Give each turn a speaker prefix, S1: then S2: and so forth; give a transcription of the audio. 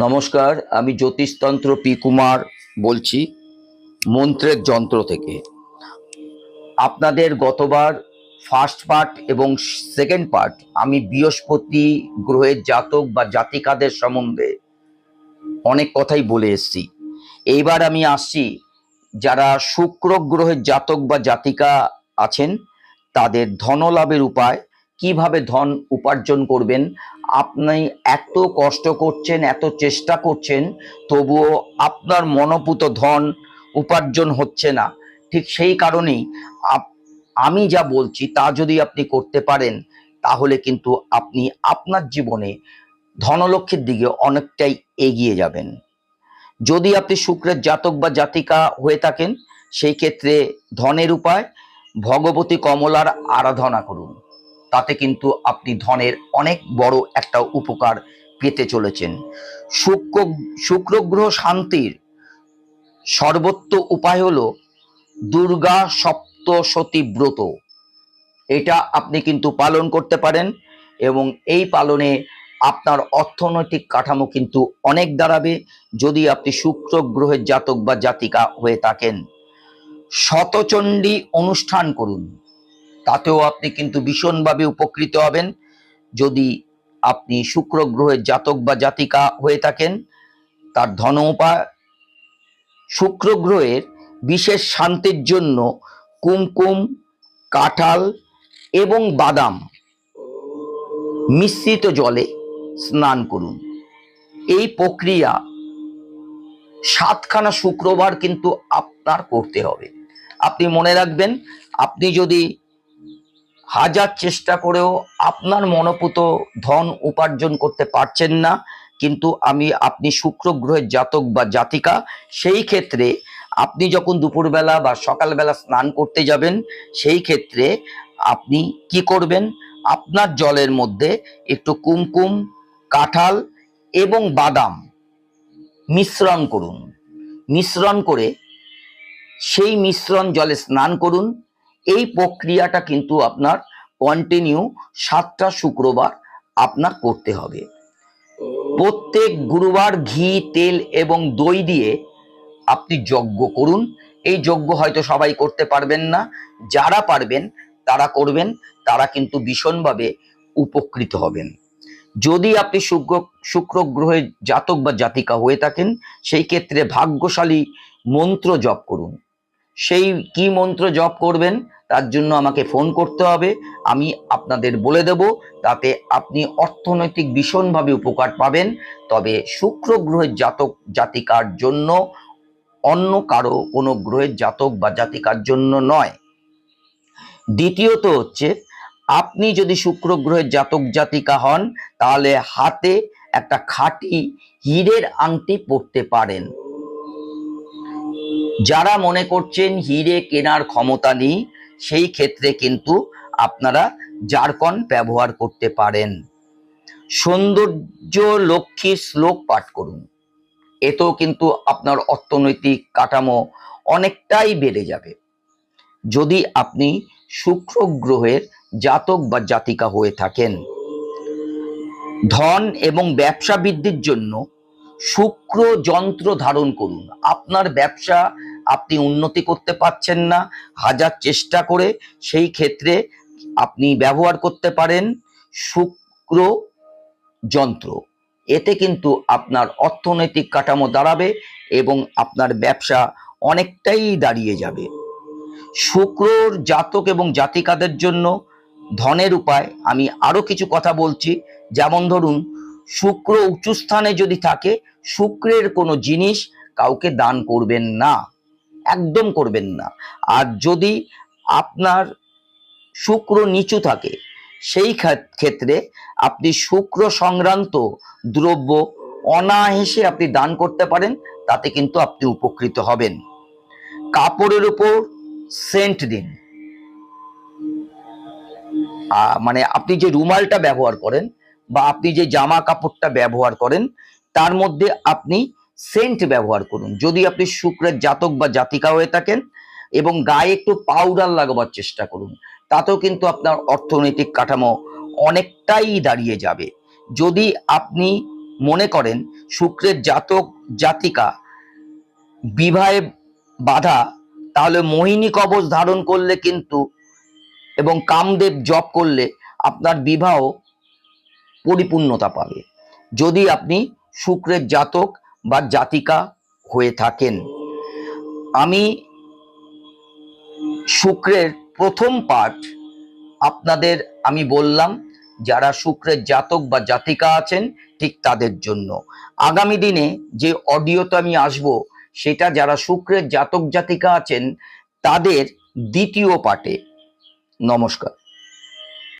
S1: নমস্কার, আমি জ্যোতিষতন্ত্র পি কুমার বলছি, মন্ত্রের যন্ত্র থেকে। আপনাদের গতবার ফার্স্ট পার্ট এবং সেকেন্ড পার্ট আমি বৃহস্পতি গ্রহের জাতক বা জাতিকাদের সম্বন্ধে অনেক কথাই বলে এসেছি। এইবার আমি আসছি, যারা শুক্র গ্রহের জাতক বা জাতিকা আছেন, তাদের ধনলাভের উপায় কীভাবে ধন উপার্জন করবেন? আপনি এত কষ্ট করছেন, এত চেষ্টা করছেন, তবুও আপনার মনোপুত ধন উপার্জন হচ্ছে না। ঠিক সেই কারণেই আমি যা বলছি তা যদি আপনি করতে পারেন, তাহলে কিন্তু আপনি আপনার জীবনে ধনলক্ষ্মীর দিকে অনেকটাই এগিয়ে যাবেন। যদি আপনি শুক্রের জাতক বা জাতিকা হয়ে থাকেন, সেই ক্ষেত্রে ধনের উপায়, ভগবতী কমলার আরাধনা করুন। তাতে কিন্তু আপনি ধনের অনেক বড় একটা উপকার পেতে চলেছেন। শুক্র শুক্র গ্রহ শান্তির সর্বোত্ত উপায় হলো দুর্গা সপ্তশতী ব্রত। এটা আপনি কিন্তু পালন করতে পারেন এবং এই পালনে আপনার অর্থনৈতিক কাঠামো কিন্তু অনেক দাঁড়াবে যদি আপনি শুক্র গ্রহের জাতক বা জাতিকা হয়ে থাকেন। শতচণ্ডী অনুষ্ঠান করুন। তাতেও আপনি কিন্তু ভীষণভাবে উপকৃত হবেন। যদি আপনি শুক্র গ্রহের জাতক বা জাতিকা হয়ে থাকেন, তার ধন উপায়, শুক্র গ্রহের বিশেষ শান্তির জন্য কুমকুম, কাঁঠাল এবং বাদাম মিশ্রিত জলে স্নান করুন। এই প্রক্রিয়া সাতখানা শুক্রবার কিন্তু আপনার করতে হবে। আপনি মনে রাখবেন, আপনি যদি হাজার চেষ্টা করেও আপনার মনোপুত ধন উপার্জন করতে পারছেন না। কিন্তু আমি, আপনি শুক্র গ্রহের জাতক বা জাতিকা, সেই ক্ষেত্রে আপনি যখন দুপুরবেলা বা সকালবেলা স্নান করতে যাবেন, সেই ক্ষেত্রে আপনি কি করবেন? আপনার জলের মধ্যে একটু কুমকুম, কাঁঠাল এবং বাদাম মিশ্রণ করুন। মিশ্রণ করে সেই মিশ্রণ জলে স্নান করুন। এই প্রক্রিয়াটা কিন্তু আপনার কন্টিনিউ সাতটা শুক্রবার আপনার করতে হবে। প্রত্যেক গুরুবার ঘি তেল এবং দই দিয়ে আপনি যজ্ঞ করুন। এই যজ্ঞ হয়তো সবাই করতে পারবেন না। যারা পারবেন তারা করবেন। তারা কিন্তু ভীষণভাবে উপকৃত হবেন। যদি আপনি শুক্র শুক্র গ্রহের জাতক বা জাতিকা হয়ে থাকেন সেই ক্ষেত্রে ভাগ্যশালী মন্ত্র জপ করুন। সেই কি মন্ত্র জপ করবেন, তার জন্য আমাকে ফোন করতে হবে। আমি আপনাদের বলে দেব, তাতে আপনি অর্থনৈতিক ভীষণভাবে উপকার পাবেন। তবে শুক্র গ্রহের জাতক জাতিকার জন্য অন্য কারও কোনো গ্রহের জাতক বা জাতিকার জন্য নয়। দ্বিতীয়ত হচ্ছে, আপনি যদি শুক্র গ্রহের জাতক জাতিকা হন, তাহলে হাতে একটা খাঁটি হীরের আংটি পরতে পারেন। যারা মনে করছেন হিরে কেনার ক্ষমতা নেই, সেই ক্ষেত্রে কিন্তু আপনারা জারকন ব্যবহার করতে পারেন। সৌন্দর্য লক্ষ্মী শ্লোক পাঠ করুন। এতেও কিন্তু আপনার অর্থনৈতিক কাঠামো অনেকটাই বেড়ে যাবে। যদি আপনি শুক্র গ্রহের জাতক বা জাতিকা হয়ে থাকেন, ধন এবং ব্যবসা বৃদ্ধির জন্য শুক্র যন্ত্র ধারণ করুন। আপনার ব্যবসা আপনি উন্নতি করতে পারছেন না, হাজার চেষ্টা করে সেই ক্ষেত্রে আপনি ব্যবহার করতে পারেন শুক্র যন্ত্র। এতে কিন্তু আপনার অর্থনৈতিক কাঠামো দাঁড়াবে এবং আপনার ব্যবসা অনেকটাই দাঁড়িয়ে যাবে। শুক্রর জাতক এবং জাতিকাদের জন্য ধনের উপায় আমি আরও কিছু কথা বলছি। যেমন ধরুন শুক্র উঁচু স্থানে যদি থাকে, শুক্রের কোনো জিনিস কাউকে দান করবেন না, একদম করবেন না। আর যদি আপনার শুক্র নিচু থাকে, সেই ক্ষেত্রে আপনি শুক্র সংক্রান্ত দ্রব্য অনায়াসে আপনি দান করতে পারেন, তাতে কিন্তু আপনি উপকৃত হবেন। কাপড়ের উপর সেন্ট দিন। মানে আপনি যে রুমালটা ব্যবহার করেন বা আপনি যে জামা কাপড়টা ব্যবহার করেন, তার মধ্যে আপনি সেন্ট ব্যবহার করুন। যদি আপনি শুক্রের জাতক বা জাতিকা হয়ে থাকেন এবং গায়ে একটু পাউডার লাগাবার চেষ্টা করুন, তাতেও কিন্তু আপনার অর্থনৈতিক কাঠামো অনেকটাই দাঁড়িয়ে যাবে। যদি আপনি মনে করেন শুক্রের জাতক, জাতিকা বিবাহে বাধা, তাহলে মোহিনী কবচ ধারণ করলে কিন্তু এবং কামদেব জপ করলে আপনার বিবাহ পরিপূর্ণতা পাবে। যদি আপনি শুক্রের জাতক বা জাতিকা হয়ে থাকেন, আমি শুক্রের প্রথম পার্ট আপনাদের আমি বললাম, যারা শুক্রের জাতক বা জাতিকা আছেন, ঠিক তাদের জন্য। আগামী দিনে যে অডিওতে আমি আসব, সেটা যারা শুক্রের জাতক জাতিকা আছেন, তাদের দ্বিতীয় পার্টে নমস্কার।